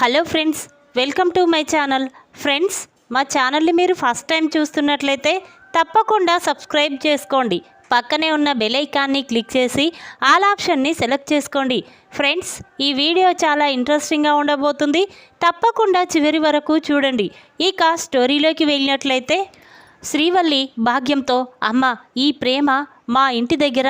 Hello friends welcome to my channel. Friends మా ఛానల్ని మీరు ఫస్ట్ టైం చూస్తున్నట్లయితే తప్పకుండా సబ్స్క్రైబ్ చేసుకోండి. పక్కనే ఉన్న బెల్ ఐకాన్ని క్లిక్ చేసి ఆల్ ఆప్షన్ని సెలెక్ట్ చేసుకోండి. ఫ్రెండ్స్ ఈ వీడియో చాలా ఇంట్రెస్టింగ్గా ఉండబోతుంది. తప్పకుండా చివరి వరకు చూడండి. ఇక స్టోరీలోకి వెళ్ళినట్లయితే శ్రీవల్లి భాగ్యంతో అమ్మ ఈ ప్రేమ మా ఇంటి దగ్గర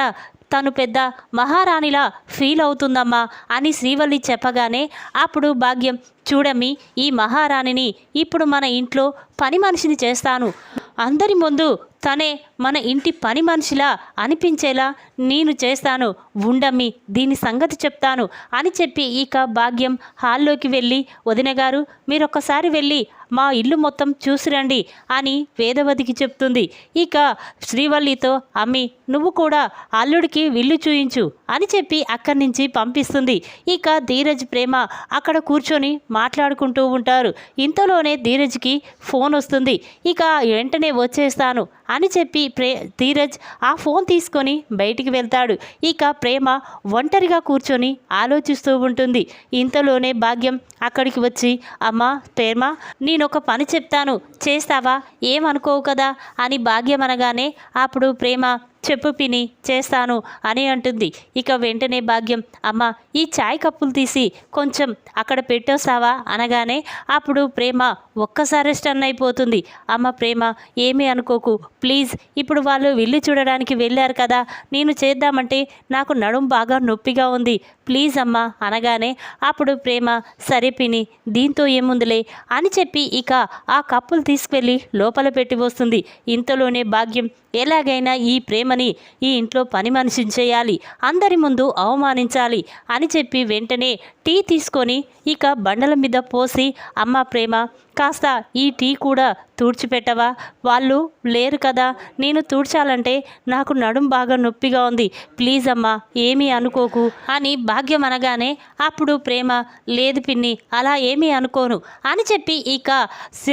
తను పెద్ద మహారాణిలా ఫీల్ అవుతుందమ్మా అని శ్రీవల్లి చెప్పగానే అప్పుడు భాగ్యం చూడమ్మి ఈ మహారాణిని ఇప్పుడు మన ఇంట్లో పని మనిషిని చేస్తాను. అందరి ముందు తనే మన ఇంటి పని మనిషిలా అనిపించేలా నేను చేస్తాను. ఉండమ్మి దీని సంగతి చెప్తాను అని చెప్పి ఇక భాగ్యం హాల్లోకి వెళ్ళి వదిన గారు మీరొక్కసారి వెళ్ళి మా ఇల్లు మొత్తం చూసిరండి అని వేదవతికి చెప్తుంది. ఇక శ్రీవల్లితో అమ్మి నువ్వు కూడా అల్లుడికి విల్లు చూయించు అని చెప్పి అక్కడి నుంచి పంపిస్తుంది. ఇక ధీరజ్ ప్రేమ అక్కడ కూర్చొని మాట్లాడుకుంటూ ఉంటారు. ఇంతలోనే ధీరజ్కి ఫోన్ వస్తుంది. ఇక వెంటనే వచ్చేస్తాను అని చెప్పి ప్రే ధీరజ్ ఆ ఫోన్ తీసుకొని బయటికి వెళ్తాడు. ఇక ప్రేమ ఒంటరిగా కూర్చొని ఆలోచిస్తూ ఉంటుంది. ఇంతలోనే భాగ్యం అక్కడికి వచ్చి అమ్మా ప్రేమ నేనొక పని చెప్తాను. చేస్తావా? ఏమనుకోవు కదా? అని భాగ్యం అనగానే అప్పుడు ప్రేమ చెప్పు పిని చేస్తాను అని అంటుంది. ఇక వెంటనే భాగ్యం అమ్మ ఈ చాయ్ కప్పులు తీసి కొంచెం అక్కడ పెట్టేస్తావా? అనగానే అప్పుడు ప్రేమ ఒక్కసారి స్టన్ అయిపోతుంది. అమ్మ ప్రేమ ఏమీ అనుకోకు. ప్లీజ్ ఇప్పుడు వాళ్ళు వెళ్ళి చూడడానికి వెళ్ళారు కదా నేను చేద్దామంటే నాకు నడుం బాగా నొప్పిగా ఉంది. ప్లీజ్ అమ్మా అనగానే అప్పుడు ప్రేమ సరే పిని దీంతో ఏముందిలే? అని చెప్పి ఇక ఆ కప్పులు తీసుకెళ్ళి లోపల పెట్టి వస్తుంది ఇంతలోనే భాగ్యం ఎలాగైనా ఈ ప్రేమని ఈ ఇంట్లో పని మనిషిని చేయాలి అందరి ముందు అవమానించాలి అని చెప్పి వెంటనే టీ తీసుకొని ఇక బండల మీద పోసి అమ్మ ప్రేమ కాస్త ఈ టీ కూడా తూడ్చిపెట్టవా? వాళ్ళు లేరు కదా. నేను తూడ్చాలంటే నాకు నడుం బాగా నొప్పిగా ఉంది. ప్లీజ్ అమ్మా ఏమీ అనుకోకు. అని భాగ్యం అనగానే అప్పుడు ప్రేమ లేదు పిన్ని అలా ఏమీ అనుకోను అని చెప్పి ఇక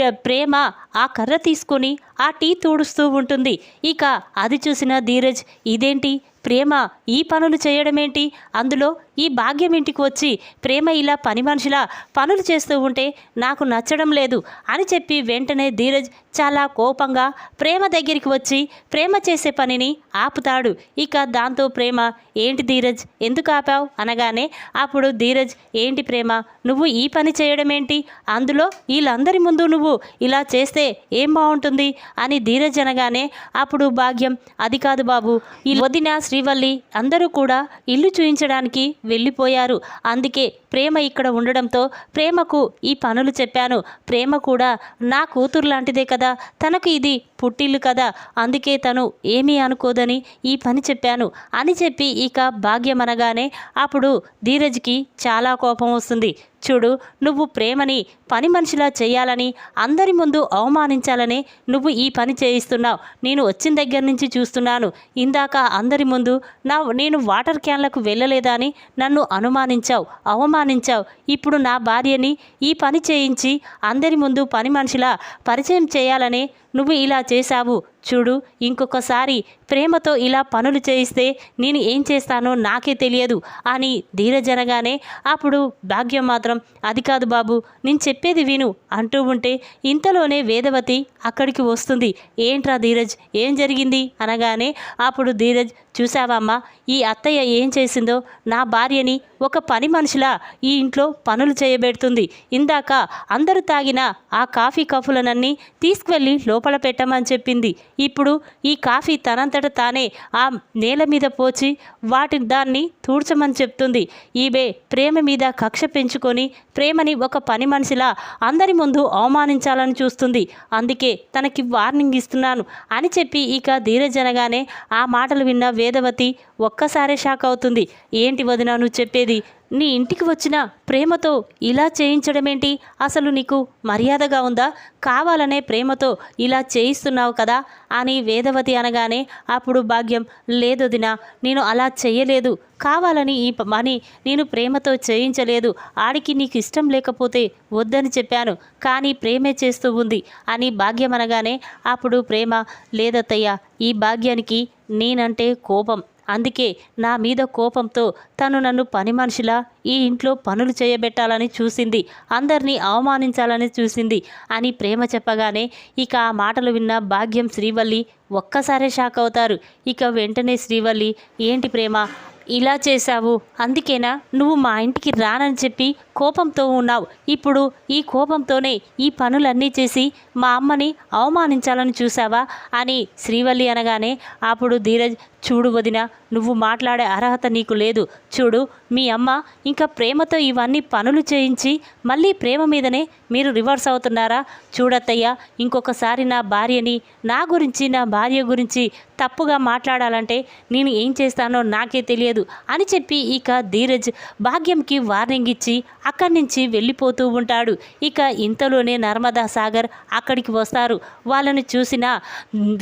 ప్రేమ ఆ కర్ర తీసుకొని ఆ టీ తూడుస్తూ ఉంటుంది. ఇక అది చూసిన ధీరజ్ ఇదేంటి? ప్రేమ ఈ పనులు చేయడమేంటి? అందులో ఈ భాగ్యం ఇంటికి వచ్చి ప్రేమ ఇలా పని మనుషులా పనులు చేస్తూ ఉంటే నాకు నచ్చడం లేదు అని చెప్పి వెంటనే ధీరజ్ చాలా కోపంగా ప్రేమ దగ్గరికి వచ్చి ప్రేమ చేసే పనిని ఆపుతాడు. ఇక దాంతో ప్రేమ ఏంటి ధీరజ్? ఎందుకు ఆపావు? అనగానే అప్పుడు ధీరజ్ ఏంటి ప్రేమ? నువ్వు ఈ పని చేయడం ఏంటి అందులో వీళ్ళందరి ముందు నువ్వు ఇలా చేస్తే ఏం బాగుంటుంది అని ధీరజ్ అనగానే అప్పుడు భాగ్యం అది కాదు బాబు ఈ వదిన శ్రీవల్లి అందరూ కూడా ఇల్లు చూయించడానికి వెళ్ళిపోయారు. అందుకే ప్రేమ ఇక్కడ ఉండడంతో ప్రేమకు ఈ పనులు చెప్పాను. ప్రేమ కూడా నా కూతురు లాంటిదే కదా తనకు ఇది పుట్టిల్లు కదా అందుకే తను ఏమీ అనుకోదని ఈ పని చెప్పాను. అని చెప్పి ఇక భాగ్యం అనగానే అప్పుడు ధీరజ్కి చాలా కోపం వస్తుంది. చూడు నువ్వు ప్రేమని పని మనిషిలా చేయాలని అందరి ముందు అవమానించాలని నువ్వు ఈ పని చేయిస్తున్నావు. నేను వచ్చిన దగ్గర నుంచి చూస్తున్నాను. ఇందాక అందరి ముందు నా నేను వాటర్ క్యాన్లకు వెళ్ళలేదా అని నన్ను అనుమానించావు అవమానించావు. ఇప్పుడు నా భార్యని ఈ పని చేయించి అందరి ముందు పని మనిషిలా పరిచయం చేయాలని నువ్వు ఇలా చేశావు. చూడు ఇంకొకసారి ప్రేమతో ఇలా పనులు చేయిస్తే నేను ఏం చేస్తానో నాకే తెలియదు. అని ధీరజనగానే అప్పుడు భాగ్యం మాత్రం అది కాదు బాబు నేను చెప్పేది విను అంటూ ఉంటే ఇంతలోనే వేదవతి అక్కడికి వస్తుంది. ఏంట్రా ధీరజ్ ఏం జరిగింది? అనగానే అప్పుడు ధీరజ్ చూసావమ్మా ఈ అత్తయ్య ఏం చేసిందో? నా భార్యని ఒక పని మనిషిలా ఈ ఇంట్లో పనులు చేయబెడుతుంది. ఇందాక అందరూ తాగిన ఆ కాఫీ కఫులనన్నీ తీసుకువెళ్ళి లోపల పెట్టమని చెప్పింది. ఇప్పుడు ఈ కాఫీ తనంతట తానే ఆ నేల మీద పోచి వాటి దాన్ని తూడ్చమని చెప్తుంది. ఈమె ప్రేమ మీద కక్ష పెంచుకొని ప్రేమని ఒక పని మనిషిలా అందరి ముందు అవమానించాలని చూస్తుంది. అందుకే తనకి వార్నింగ్ ఇస్తున్నాను అని చెప్పి ఇక ధీరజనగానే ఆ మాటలు విన్న వేదవతి ఒక్కసారే షాక్ అవుతుంది. ఏంటి వదిన నువ్వు చెప్పేది? నీ ఇంటికి వచ్చిన ప్రేమతో ఇలా చేయించడమేంటి? అసలు నీకు మర్యాదగా ఉందా? కావాలనే ప్రేమతో ఇలా చేయిస్తున్నావు కదా అని వేదవతి అనగానే అప్పుడు భాగ్యం లేదొదినా నేను అలా చేయలేదు. కావాలని ఈ మనీ నేను ప్రేమతో చేయించలేదు. ఆడికి నీకు ఇష్టం లేకపోతే వద్దని చెప్పాను. కానీ ప్రేమే చేస్తూ ఉంది అని భాగ్యం అనగానే అప్పుడు ప్రేమ లేదత్తయ్య ఈ భాగ్యానికి నేనంటే కోపం. అందుకే నా మీద కోపంతో తను నన్ను పని మనిషిలా ఈ ఇంట్లో పనులు చేయబెట్టాలని చూసింది. అందరినీ అవమానించాలని చూసింది అని ప్రేమ చెప్పగానే ఇక ఆ మాటలు విన్న భాగ్యం శ్రీవల్లి ఒక్కసారే షాక్ అవుతారు. ఇక వెంటనే శ్రీవల్లి ఏంటి ప్రేమ ఇలా చేశావు? అందుకేనా? నువ్వు మా ఇంటికి రానని చెప్పి కోపంతో ఉన్నావు. ఇప్పుడు ఈ కోపంతోనే ఈ పనులన్నీ చేసి మా అమ్మని అవమానించాలని చూసావా అని శ్రీవల్లి అనగానే అప్పుడు ధీరజ్ చూడు వదిన నువ్వు మాట్లాడే అర్హత నీకు లేదు. చూడు మీ అమ్మ ఇంకా ప్రేమతో ఇవన్నీ పనులు చేయించి మళ్ళీ ప్రేమ మీదనే మీరు రివర్స్ అవుతున్నారా? చూడత్తయ్య ఇంకొకసారి నా భార్యని నా గురించి నా భార్య గురించి తప్పుగా మాట్లాడాలంటే నేను ఏం చేస్తానో నాకే తెలియదు అని చెప్పి ఇక ధీరజ్ భాగ్యంకి వార్నింగ్ ఇచ్చి అక్కడి నుంచి వెళ్ళిపోతూ ఉంటాడు. ఇక ఇంతలోనే నర్మదా సాగర్ అక్కడికి వస్తారు. వాళ్ళని చూసిన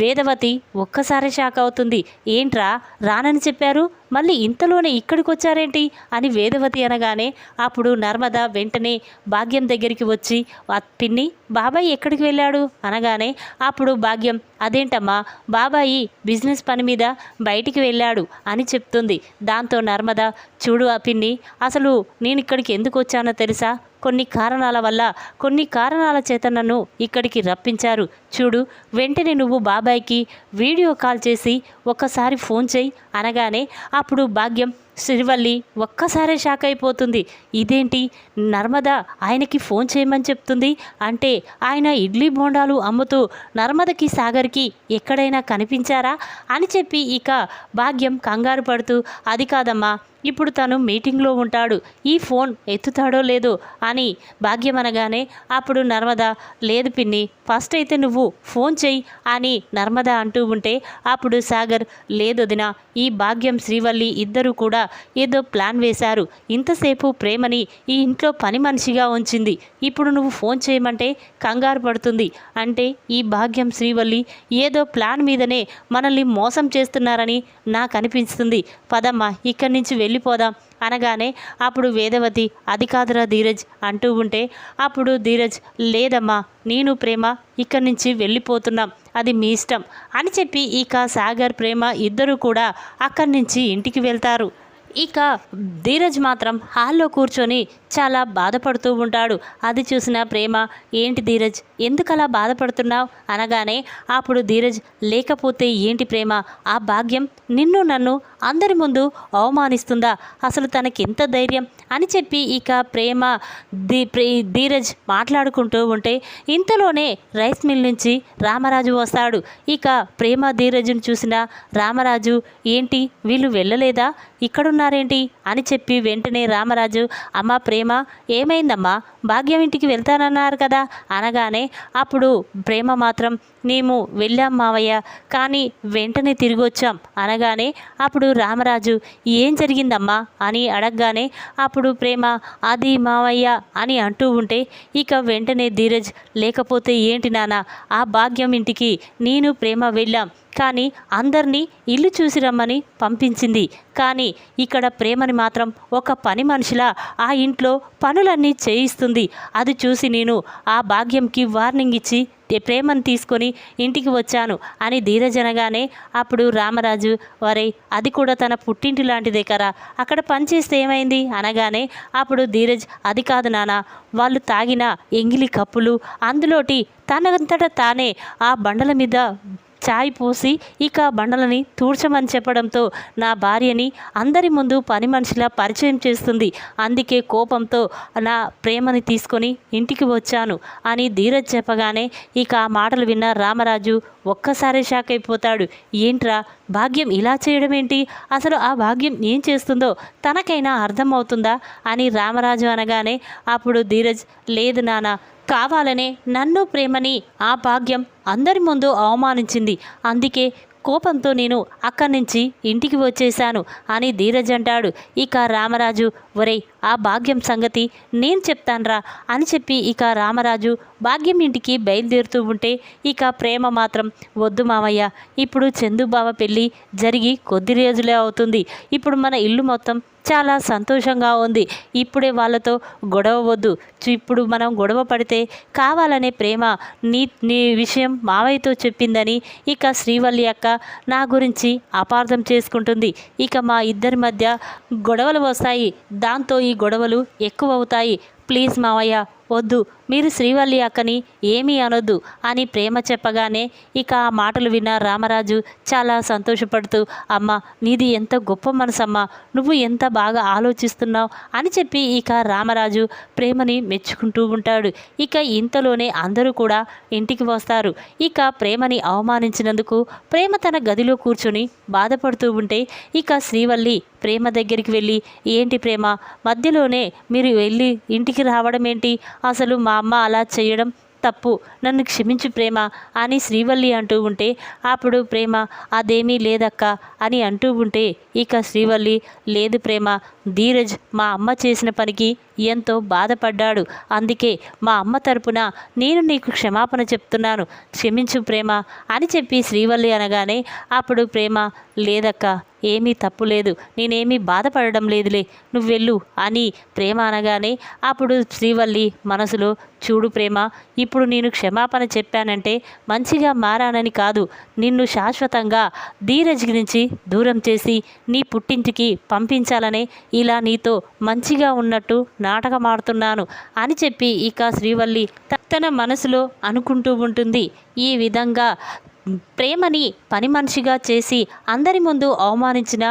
వేదవతి ఒక్కసారి షాక్ అవుతుంది. ఏంట్రా? రానని చెప్పారు. మళ్ళీ ఇంతలోనే ఇక్కడికి వచ్చారేంటి అని వేదవతి అనగానే అప్పుడు నర్మద వెంటనే భాగ్యం దగ్గరికి వచ్చి "ఆ పిన్ని బాబాయ్ ఎక్కడికి వెళ్ళాడు? అనగానే అప్పుడు భాగ్యం అదేంటమ్మా బాబాయి బిజినెస్ పని మీద బయటికి వెళ్ళాడు అని చెప్తుంది. దాంతో నర్మద చూడు ఆ పిన్ని అసలు నేను ఇక్కడికి ఎందుకు వచ్చానో తెలుసా? కొన్ని కారణాల వల్ల కొన్ని కారణాల చేత నన్ను ఇక్కడికి రప్పించారు. చూడు వెంటనే నువ్వు బాబాయ్కి వీడియో కాల్ చేసి ఒక్కసారి ఫోన్ చేయి అనగానే అప్పుడు భాగ్యం. శ్రీవల్లి ఒక్కసారే షాక్ అయిపోతుంది. ఇదేంటి? నర్మద ఆయనకి ఫోన్ చేయమని చెప్తుంది. అంటే ఆయన ఇడ్లీ బోండాలు అమ్ముతూ నర్మదకి సాగర్కి ఎక్కడైనా కనిపించారా? అని చెప్పి ఇక భాగ్యం కంగారు పడుతూ అది కాదమ్మా ఇప్పుడు తను మీటింగ్లో ఉంటాడు. ఈ ఫోన్ ఎత్తుతాడో లేదో అని భాగ్యం అనగానే అప్పుడు నర్మద లేదు పిన్ని ఫస్ట్ అయితే నువ్వు ఫోన్ చెయ్యి అని నర్మద అంటూ ఉంటే అప్పుడు సాగర్ లేదొదిన ఈ భాగ్యం శ్రీవల్లి ఇద్దరూ కూడా ఏదో ప్లాన్ వేశారు. ఇంతసేపు ప్రేమని ఈ ఇంట్లో పని మనిషిగా ఉంచింది. ఇప్పుడు నువ్వు ఫోన్ చేయమంటే కంగారు పడుతుంది. అంటే ఈ భాగ్యం శ్రీవల్లి ఏదో ప్లాన్ మీదనే మనల్ని మోసం చేస్తున్నారని నాకు అనిపిస్తుంది. పదమ్మా ఇక్కడి నుంచి వెళ్ళిపోదాం. అనగానే అప్పుడు వేదవతి అది కాదురా ధీరజ్ అంటూ ఉంటే అప్పుడు ధీరజ్ లేదమ్మా నేను ప్రేమ ఇక్కడి నుంచి వెళ్ళిపోతున్నాం. అది మీ ఇష్టం అని చెప్పి ఇక సాగర్ ప్రేమ ఇద్దరు కూడా అక్కడి నుంచి ఇంటికి వెళ్తారు. ఇక ధీరజ్ మాత్రం హాల్లో కూర్చొని చాలా బాధపడుతూ ఉంటాడు. అది చూసిన ప్రేమ ఏంటి ధీరజ్ ఎందుకలా బాధపడుతున్నావు? అనగానే అప్పుడు ధీరజ్ లేకపోతే ఏంటి ప్రేమ? ఆ భాగ్యం నిన్ను నన్ను అందరి ముందు అవమానిస్తుందా? అసలు తనకెంత ధైర్యం? అని చెప్పి ఇక ప్రేమ ధీ ప్రే- ధీరజ్ మాట్లాడుకుంటూ ఉంటే ఇంతలోనే రైస్ మిల్ నుంచి రామరాజు వస్తాడు. ఇక ప్రేమ ధీరజ్ను చూసిన రామరాజు ఏంటి వీళ్ళు వెళ్ళలేదా? ఇక్కడున్న ఇక్కడున్నారేంటి అని చెప్పి వెంటనే రామరాజు అమ్మ ప్రేమ ఏమైందమ్మా? భాగ్యం ఇంటికి వెళ్తానన్నారు కదా అనగానే అప్పుడు ప్రేమ మాత్రం మేము వెళ్ళాం మావయ్య కానీ వెంటనే తిరిగి వచ్చాం అనగానే అప్పుడు రామరాజు ఏం జరిగిందమ్మా? అని అడగగానే అప్పుడు ప్రేమ అది మావయ్య అని అంటూ ఉంటే ఇక వెంటనే ధీరజ్ లేకపోతే ఏంటి నాన్న ఆ భాగ్యం ఇంటికి నేను ప్రేమ వెళ్ళాం కానీ అందరినీ ఇల్లు చూసి రమ్మని పంపించింది. కానీ ఇక్కడ ప్రేమని మాత్రం ఒక పని మనిషిలా ఆ ఇంట్లో పనులన్నీ చేయిస్తుంది. అది చూసి నేను ఆ భాగ్యంకి వార్నింగ్ ఇచ్చి ప్రేమను తీసుకొని ఇంటికి వచ్చాను అని ధీరజనగానే అప్పుడు రామరాజు వరే అది కూడా తన పుట్టింటి లాంటిదే కదా అక్కడ పనిచేస్తే ఏమైంది? అనగానే అప్పుడు ధీరజ్ అది కాదు నాన్న వాళ్ళు తాగిన ఎంగిలి కప్పులు అందులోటి తనంతట తానే ఆ బండల మీద చాయ్ పోసి ఇక బండలని తూడ్చమని చెప్పడంతో నా భార్యని అందరి ముందు పని మనిషిలా పరిచయం చేస్తుంది. అందుకే కోపంతో నా ప్రేమని తీసుకొని ఇంటికి వచ్చాను అని ధీరజ్ చెప్పగానే ఇక ఆ మాటలు విన్న రామరాజు ఒక్కసారి షాక్ అయిపోతాడు. ఏంట్రా భాగ్యం ఇలా చేయడం ఏంటి అసలు ఆ భాగ్యం ఏం చేస్తుందో తనకైనా అర్థమవుతుందా? అని రామరాజు అనగానే అప్పుడు ధీరజ్ లేదు నాన్న కావాలనే నన్ను ప్రేమని ఆ భాగ్యం అందరి ముందు అవమానించింది. అందుకే కోపంతో నేను అక్కడి నుంచి ఇంటికి వచ్చేశాను అని ధీరజ్ అంటాడు. ఇక రామరాజు ఒరేయ్ ఆ భాగ్యం సంగతి నేను చెప్తాన్రా అని చెప్పి ఇక రామరాజు భాగ్యం ఇంటికి బయలుదేరుతూ ఉంటే ఇక ప్రేమ మాత్రం వద్దు మామయ్య. ఇప్పుడు చందుబావ పెళ్ళి జరిగి కొద్ది రోజులే అవుతుంది. ఇప్పుడు మన ఇల్లు మొత్తం చాలా సంతోషంగా ఉంది. ఇప్పుడే వాళ్ళతో గొడవ వద్దు. ఇప్పుడు మనం గొడవ పడితే కావాలనే ప్రేమ నీ నీ విషయం మావయ్యతో చెప్పిందని ఇక శ్రీవల్లి అక్క నా గురించి అపార్థం చేసుకుంటుంది. ఇక మా ఇద్దరి మధ్య గొడవలు వస్తాయి. దాంతో ఈ గొడవలు ఎక్కువ అవుతాయి ప్లీజ్ మావయ్య వద్దు మీరు శ్రీవల్లి అక్కని ఏమీ అనొద్దు అని ప్రేమ చెప్పగానే ఇక ఆ మాటలు విన్న రామరాజు చాలా సంతోషపడుతూ అమ్మ నీది ఎంత గొప్ప మనసమ్మా నువ్వు ఎంత బాగా ఆలోచిస్తున్నావు అని చెప్పి ఇక రామరాజు ప్రేమని మెచ్చుకుంటూ ఉంటాడు. ఇక ఇంతలోనే అందరూ కూడా ఇంటికి వస్తారు. ఇక ప్రేమని అవమానించినందుకు ప్రేమ తన గదిలో కూర్చొని బాధపడుతూ ఉంటే ఇక శ్రీవల్లి ప్రేమ దగ్గరికి వెళ్ళి ఏంటి ప్రేమ మధ్యలోనే మీరు వెళ్ళి ఇంటికి రావడం ఏంటి అసలు మా అమ్మ అలా చేయడం తప్పు. నన్ను క్షమించు ప్రేమ అని శ్రీవల్లి అంటూ ఉంటే అప్పుడు ప్రేమ అదేమీ లేదక్క అని అంటూ ఉంటే ఇక శ్రీవల్లి లేదు ప్రేమ ధీరజ్ మా అమ్మ చేసిన పనికి ఎంతో బాధపడ్డాడు. అందుకే మా అమ్మ తరపున నేను నీకు క్షమాపణ చెప్తున్నాను. క్షమించు ప్రేమ అని చెప్పి శ్రీవల్లి అనగానే అప్పుడు ప్రేమ లేదక్క ఏమీ తప్పు లేదు. నేనేమీ బాధపడడం లేదులే. నువ్వెళ్ళు అని ప్రేమ అనగానే అప్పుడు శ్రీవల్లి మనసులో చూడు ప్రేమ ఇప్పుడు నేను క్షమాపణ చెప్పానంటే మంచిగా మారానని కాదు. నిన్ను శాశ్వతంగా ధీరజ్ నుంచి దూరం చేసి నీ పుట్టింటికి పంపించాలనే ఇలా నీతో మంచిగా ఉన్నట్టు నాటకమాడుతున్నాను అని చెప్పి ఇక శ్రీవల్లి తన మనసులో అనుకుంటూ ఉంటుంది. ఈ విధంగా ప్రేమని పని మనిషిగా చేసి అందరి ముందు అవమానించిన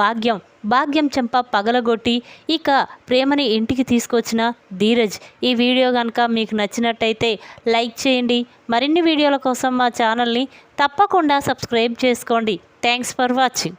భాగ్యం. భాగ్యం చెంప పగలగొట్టి ఇక ప్రేమని ఇంటికి తీసుకొచ్చిన ధీరజ్. ఈ వీడియో కనుక మీకు నచ్చినట్టయితే లైక్ చేయండి. మరిన్ని వీడియోల కోసం మా ఛానల్ని తప్పకుండా సబ్స్క్రైబ్ చేసుకోండి. Thanks for watching.